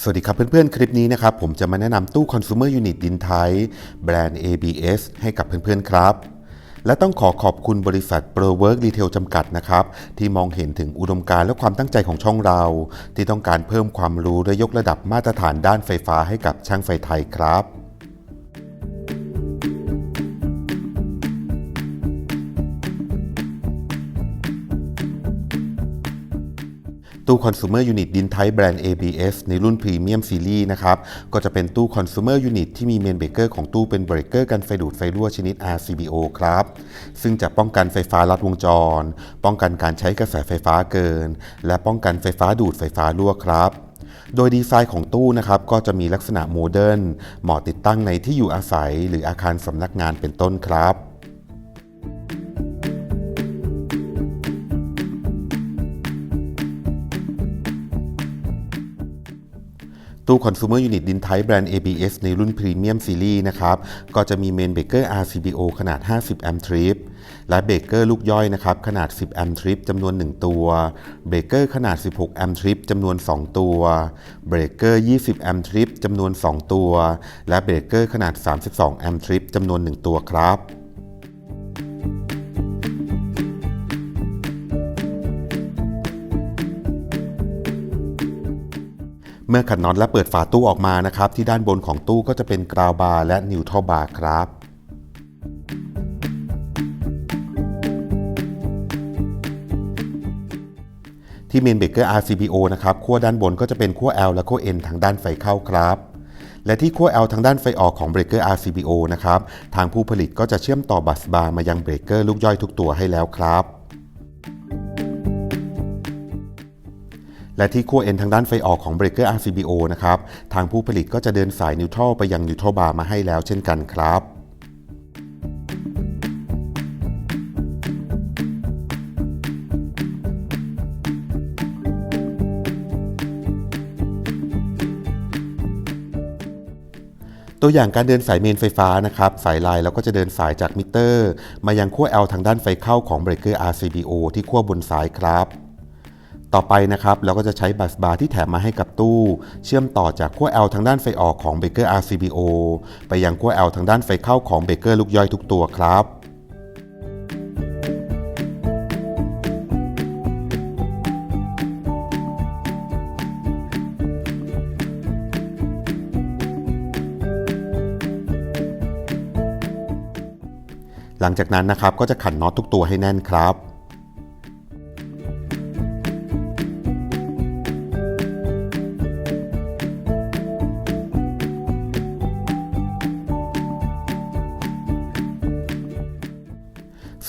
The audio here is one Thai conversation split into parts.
สวัสดีครับเพื่อนๆ คลิปนี้นะครับผมจะมาแนะนำตู้ Consumer Unit ดินไทย แบรนด์ ABS ให้กับเพื่อนๆ ครับ และต้องขอขอบคุณบริษัท Pro Work Retail จำกัดนะครับ ที่มองเห็นถึงอุดมการณ์และความตั้งใจของช่องเรา ที่ต้องการเพิ่มความรู้และยกระดับมาตรฐานด้านไฟฟ้าให้กับช่างไฟไทยครับ ตู้ Consumer Unit ดินไทยแบรนด์ ABS ในรุ่น Premium Series นะครับก็จะเป็นตู้ Consumer Unit ที่มีเมนเบรกเกอร์ของตู้เป็นเบรกเกอร์กันไฟดูดไฟรั่วชนิด RCBO ครับ ซึ่งจะป้องกันไฟฟ้าลัดวงจร ป้องกันการใช้กระแสไฟฟ้าเกิน และป้องกันไฟฟ้าดูดไฟฟ้ารั่วครับโดยดีไซน์ของตู้นะครับก็จะมีลักษณะโมเดิร์นเหมาะติดตั้งในที่อยู่อาศัย หรืออาคารสำนักงานเป็นต้นครับ ตู้ Consumer Unit ดินไทยแบรนด์ ABS ในรุ่น Premium Series นะครับ ก็จะมีเมนเบเกอร์ RCBO ขนาด 50 แอมป์ทริป และเบเกอร์ลูกย่อยนะครับ ขนาด 10 แอมป์ทริปจำนวน 1 ตัว เบเกอร์ขนาด 16 แอมป์ทริปจำนวน 2 ตัว เบรกเกอร์ 20 แอมป์ทริปจำนวน 2 ตัว และเบรกเกอร์ขนาด 32 แอมป์ทริปจำนวน 1 ตัวครับ เมื่อขันน็อตและเปิดฝาตู้ออกมานะครับ ที่ด้านบนของตู้ก็จะเป็นกราวบาร์และนิวทัลบาร์ครับที่เมนเบรกเกอร์ RCBO นะครับขั้วด้านบนก็จะเป็นขั้ว L และขั้ว N ทางด้านไฟเข้าครับ และที่ขั้ว L ทางด้านไฟออกของเบรกเกอร์ RCBO นะครับ ทางผู้ผลิตก็จะเชื่อมต่อบัสบาร์มายังเบรกเกอร์ลูกย่อยทุกตัวให้แล้วครับ และที่ขั้ว N ทางด้านไฟออกของเบรกเกอร์ RCBO นะครับ ทางผู้ผลิตก็จะเดินสายนิวทรัลไปยังนิวทรัลบาร์มาให้แล้วเช่นกันครับตัวอย่างการเดินสายเมนไฟฟ้านะครับ สายลายเราก็จะเดินสายจากมิเตอร์ มายังขั้ว L ทางด้านไฟเข้าของเบรกเกอร์ RCBO ที่ขั้วบนซ้ายครับ ต่อไปนะครับเราก็จะใช้บัสบาร์ที่แถมมาให้กับตู้ เชื่อมต่อจากขั้ว L ทางด้านไฟออกของเบเกอร์ RCBO ไปยังขั้ว L ทางด้านไฟเข้าของเบเกอร์ลูกย่อยทุกตัวครับหลังจากนั้นนะครับก็จะขันน็อตทุกตัวให้แน่นครับ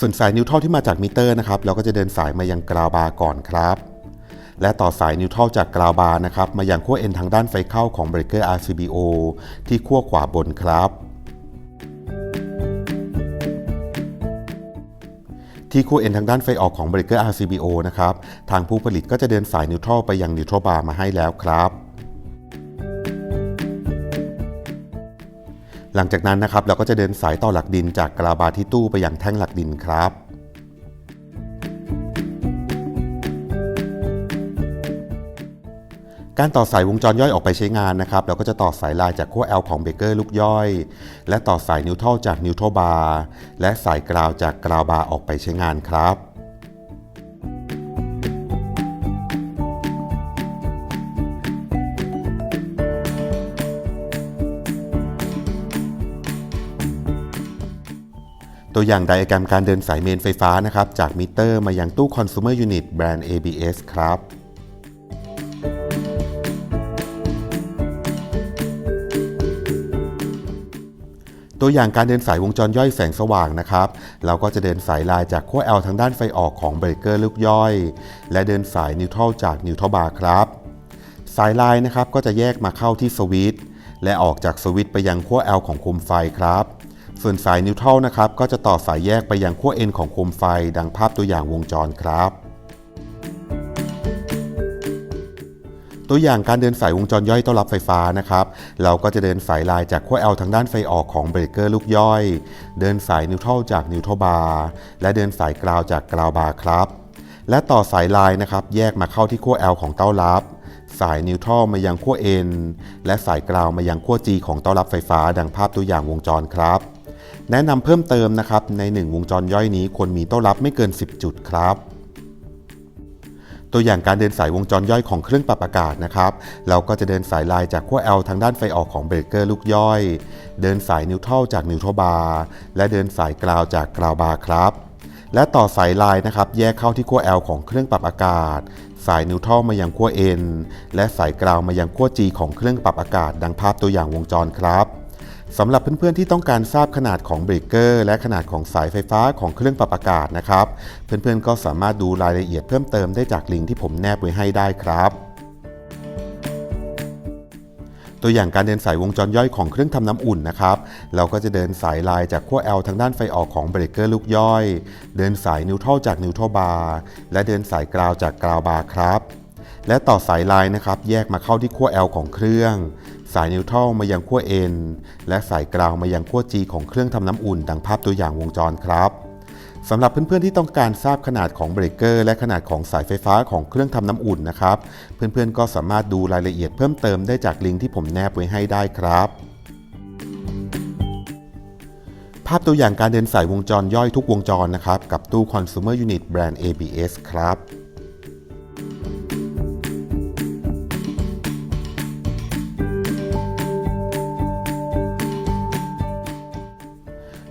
ส่วนสายนิวทรัลที่มาจากมิเตอร์นะครับเราก็จะเดินสายมายังกราวบาร์ก่อนครับ และต่อสายนิวทรัลจากกราวบาร์นะครับมายังขั้วเอ็นทางด้านไฟเข้าของเบรกเกอร์ RCBO ที่ขั้วขวาบนครับที่ขั้วเอ็นทางด้านไฟออกของเบรกเกอร์ RCBO นะครับ ทางผู้ผลิตก็จะเดินสายนิวทรัลไปยังนิวทรัลบาร์มาให้แล้วครับ หลังจากนั้นนะครับเราก็จะเดินสายต่อหลักดินจากกราบาที่ตู้ไปยังแท่งหลักดินครับ การต่อสายวงจรย่อยออกไปใช้งานนะครับ เราก็จะต่อสายลายจากขั้ว L ของเบเกอร์ลูกย่อย และต่อสายนิวทรัลจากนิวทรัลบาร์และสายกราวจากกราวบาร์ออกไปใช้งานครับ ตัวอย่างไดอะแกรมการเดินสายเมนไฟฟ้านะครับ จากมิเตอร์มายังตู้ Consumer Unit แบรนด์ ABS ครับตัวอย่างการเดินสายวงจรย่อยแสงสว่างนะครับ เราก็จะเดินสายลายจากขั้ว L ทางด้านไฟออกของเบรกเกอร์ลูกย่อย และเดินสายนิวทรัลจากนิวทรัลบาร์ครับ สายลายนะครับก็จะแยกมาเข้าที่สวิตช์และออกจากสวิตช์ไปยังขั้ว L ของโคมไฟครับ ส่วนสายนิวทรัลนะครับก็จะต่อสายแยกไปยังขั้ว N ของโคมไฟดังภาพตัวอย่างวงจรครับ ตัวอย่างการเดินสายวงจรย่อยต้อนรับไฟฟ้านะครับ เราก็จะเดินสายลายจากขั้ว L ทางด้านไฟออกของเบรกเกอร์ลูกย่อย เดินสายนิวทรัลจากนิวทรัลบาร์และเดินสายกราวจากกราวบาร์ครับ และต่อสายลายนะครับแยกมาเข้าที่ขั้ว L ของเต้ารับสายนิวทรัลมายังขั้ว N และสายกราวมายังขั้ว G ของเต้ารับไฟฟ้าดังภาพตัวอย่างวงจรครับ แนะนำเพิ่มเติมนะครับใน 1 วงจรย่อยนี้ควรมีเต้ารับไม่เกิน 10 จุดครับ ตัวอย่างการเดินสายวงจรย่อยของเครื่องปรับอากาศนะครับ เราก็จะเดินสายลายจากขั้ว L ทางด้านไฟออกของเบรกเกอร์ลูกย่อย เดินสายนิวทรัลจากนิวทรัลบาร์และเดินสายกราวจากกราวบาร์ครับและต่อสายลายนะครับแยกเข้าที่ขั้ว L ของเครื่องปรับอากาศ สายนิวทรัลมายังขั้ว N และสายกราวมายังขั้ว G ของเครื่องปรับอากาศ ดังภาพตัวอย่างวงจรครับ สำหรับเพื่อนๆที่ต้องการทราบขนาดของเบรกเกอร์และขนาดของสายไฟฟ้าของเครื่องปรับอากาศนะครับ เพื่อนๆก็สามารถดูรายละเอียดเพิ่มเติมได้จากลิงก์ที่ผมแนบไว้ให้ได้ครับตัวอย่างการเดินสายวงจรย่อยของเครื่องทำน้ำอุ่นนะครับ เราก็จะเดินสายลายจากขั้ว L ทางด้านไฟออกของเบรกเกอร์ลูกย่อย เดินสายนิวทรัลจากนิวทรัลบาร์ และเดินสายกราวจากกราวบาร์ครับ และต่อสายลายนะครับ แยกมาเข้าที่ขั้ว L ของเครื่อง สายนิวทรัลมายังขั้ว N และสายกราวมายังขั้ว G ของเครื่องทำน้ำอุ่นดังภาพตัวอย่างวงจรครับสำหรับเพื่อนๆที่ต้องการทราบขนาดของเบรกเกอร์และขนาดของสายไฟฟ้าของเครื่องทำน้ำอุ่นนะครับ เพื่อนๆก็สามารถดูรายละเอียดเพิ่มเติมได้จากลิงก์ที่ผมแนบไว้ให้ได้ครับภาพตัวอย่างการเดินสายวงจรย่อยทุกวงจรนะครับ กับตู้ Consumer Unit แบรนด์ ABS ครับ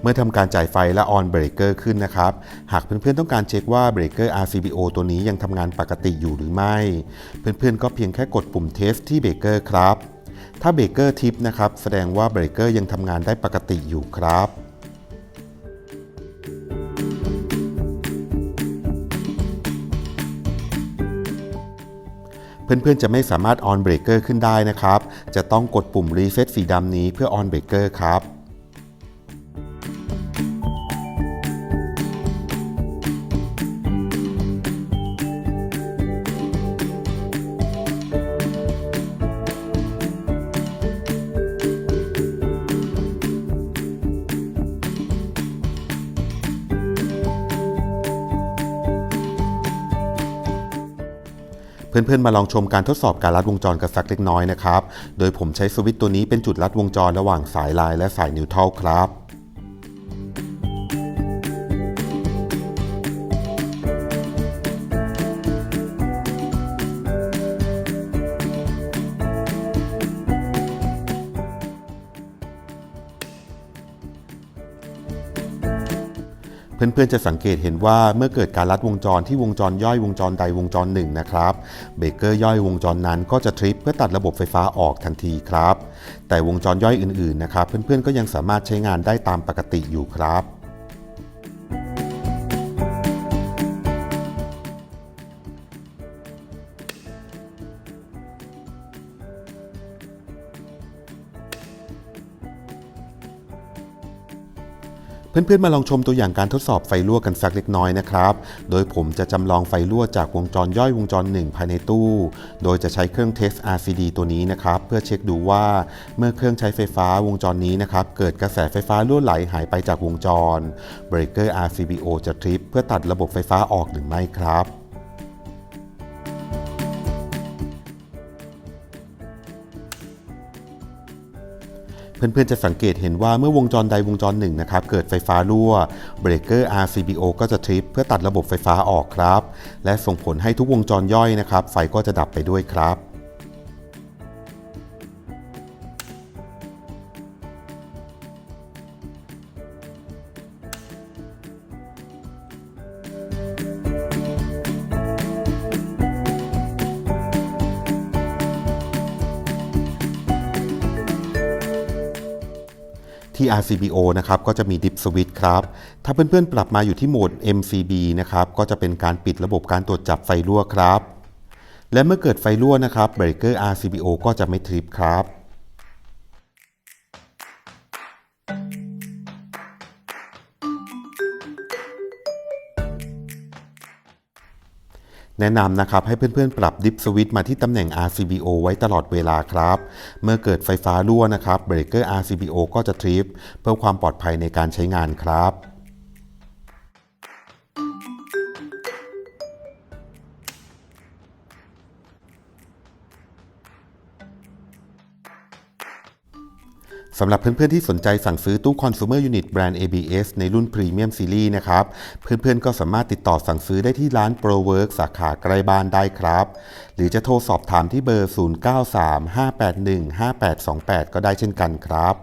มื่อทำการจ่ายไฟและออนเบรกเกอร์ขึ้นนะครับ หากเพื่อนๆต้องการเช็คว่าเบรกเกอร์ RCBO ตัวนี้ยังทำงานปกติอยู่หรือไม่ เพื่อนๆก็เพียงแค่กดปุ่มเทสที่เบรกเกอร์ครับ ถ้าเบรกเกอร์ทิปนะครับแสดงว่าเบรกเกอร์ยังทำงานได้ปกติอยู่ครับเพื่อนๆ จะไม่สามารถออนเบรกเกอร์ขึ้นได้นะครับ จะต้องกดปุ่มรีเซ็ตสีดำนี้เพื่อออนเบรกเกอร์ครับ เพื่อนๆมาลองชมการทดสอบการลัดวงจรกันสักเล็กน้อยนะครับ โดยผมใช้สวิตช์ตัวนี้เป็นจุดลัดวงจรระหว่างสายลายและสายนิวทรัลครับ พื่อนๆจะสังเกตเห็นว่าเมื่อเกิดการลัดวงจรที่วงจรย่อยวงจรใดวงจรหนึ่งนะครับเบรกเกอร์ย่อยวงจรนั้นก็จะทริปเพื่อตัดระบบไฟฟ้าออกทันทีครับ แต่วงจรย่อยอื่นๆนะครับเพื่อนๆก็ยังสามารถใช้งานได้ตามปกติอยู่ครับ เพื่อนๆมาลองชมตัวอย่างการทดสอบไฟรั่วกันสักเล็กน้อยนะครับ โดยผมจะจำลองไฟรั่วจากวงจรย่อยวงจรหนึ่งภายในตู้ โดยจะใช้เครื่องเทส RCD ตัวนี้นะครับ เพื่อเช็คดูว่าเมื่อเครื่องใช้ไฟฟ้าวงจรนี้นะครับ เกิดกระแสไฟฟ้ารั่วไหลหายไปจากวงจรเบรกเกอร์ RCBO จะทริปเพื่อตัดระบบไฟฟ้าออกหรือไม่ครับ เพื่อนๆจะสังเกตเห็นว่าเมื่อวงจรใดวงจรหนึ่งนะครับเกิดไฟฟ้ารั่วเบรกเกอร์ RCBO ก็จะทริปเพื่อตัดระบบไฟฟ้าออกครับ และส่งผลให้ทุกวงจรย่อยนะครับไฟก็จะดับไปด้วยครับ ที่ RCBO นะครับก็จะมี Dip Switch ครับ ถ้าเพื่อนๆ ปรับมาอยู่ที่โหมด MCB นะครับก็จะเป็นการปิดระบบการตรวจจับไฟรั่วครับ และเมื่อเกิดไฟรั่วนะครับเบรกเกอร์ RCBO ก็จะไม่ทริปครับ แนะนำนะครับให้เพื่อนๆ ปรับดิฟสวิตช์มาที่ตำแหน่ง RCBO ไว้ตลอดเวลาครับ เมื่อเกิดไฟฟ้ารั่วนะครับเบรกเกอร์ RCBO ก็จะทริปเพื่อความปลอดภัยในการใช้งานครับ สำหรับเพื่อนๆที่สนใจสั่งซื้อตู้ Consumer Unit แบรนด์ ABS ในรุ่น Premium Series นะครับ เพื่อนๆก็สามารถติดต่อสั่งซื้อได้ที่ร้าน ProWork สาขาใกล้บ้านได้ครับ หรือจะโทรสอบถามที่เบอร์ 0935815828 ก็ได้เช่นกันครับ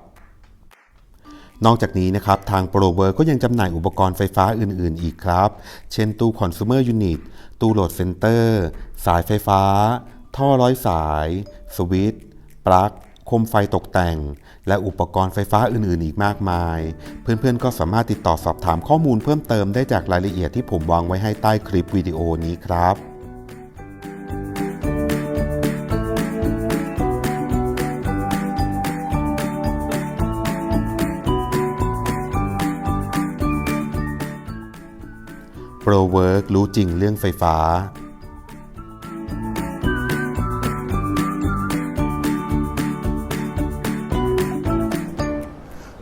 นอกจากนี้นะครับ ทาง ProWork ก็ยังจำหน่ายอุปกรณ์ไฟฟ้าอื่น ๆ อีกครับ เช่นตู้ Consumer Unit ตู้โหลดเซนเตอร์ สายไฟฟ้า ท่อร้อยสาย สวิตช์ปลั๊ก คมไฟตกแต่ง และอุปกรณ์ไฟฟ้าอื่นๆ อีกมากมาย เพื่อนๆ ก็สามารถติดต่อสอบถามข้อมูลเพิ่มเติมได้จากรายละเอียดที่ผมวางไว้ให้ใต้คลิปวิดีโอนี้ครับ ProWork รู้จริงเรื่องไฟฟ้า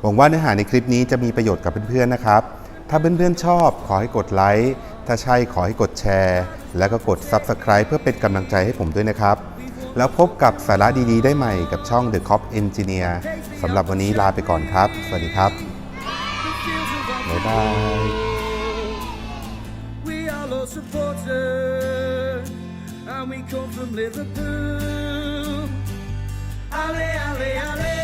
หวังว่าเนื้อหาในคลิปนี้จะมีประโยชน์กับเพื่อนๆนะครับ ถ้าเพื่อนๆชอบขอให้กดไลค์ ถ้าใช่ขอให้กดแชร์ แล้วก็กด Subscribe เพื่อเป็นกำลังใจให้ผมด้วยนะครับ แล้วพบกับสาระดีๆ ได้ใหม่กับช่อง The Cop Engineer สำหรับวันนี้ลาไปก่อนครับ สวัสดีครับ บ๊ายบาย We are all supporters, and we come from Liverpool. Ale, ale, ale.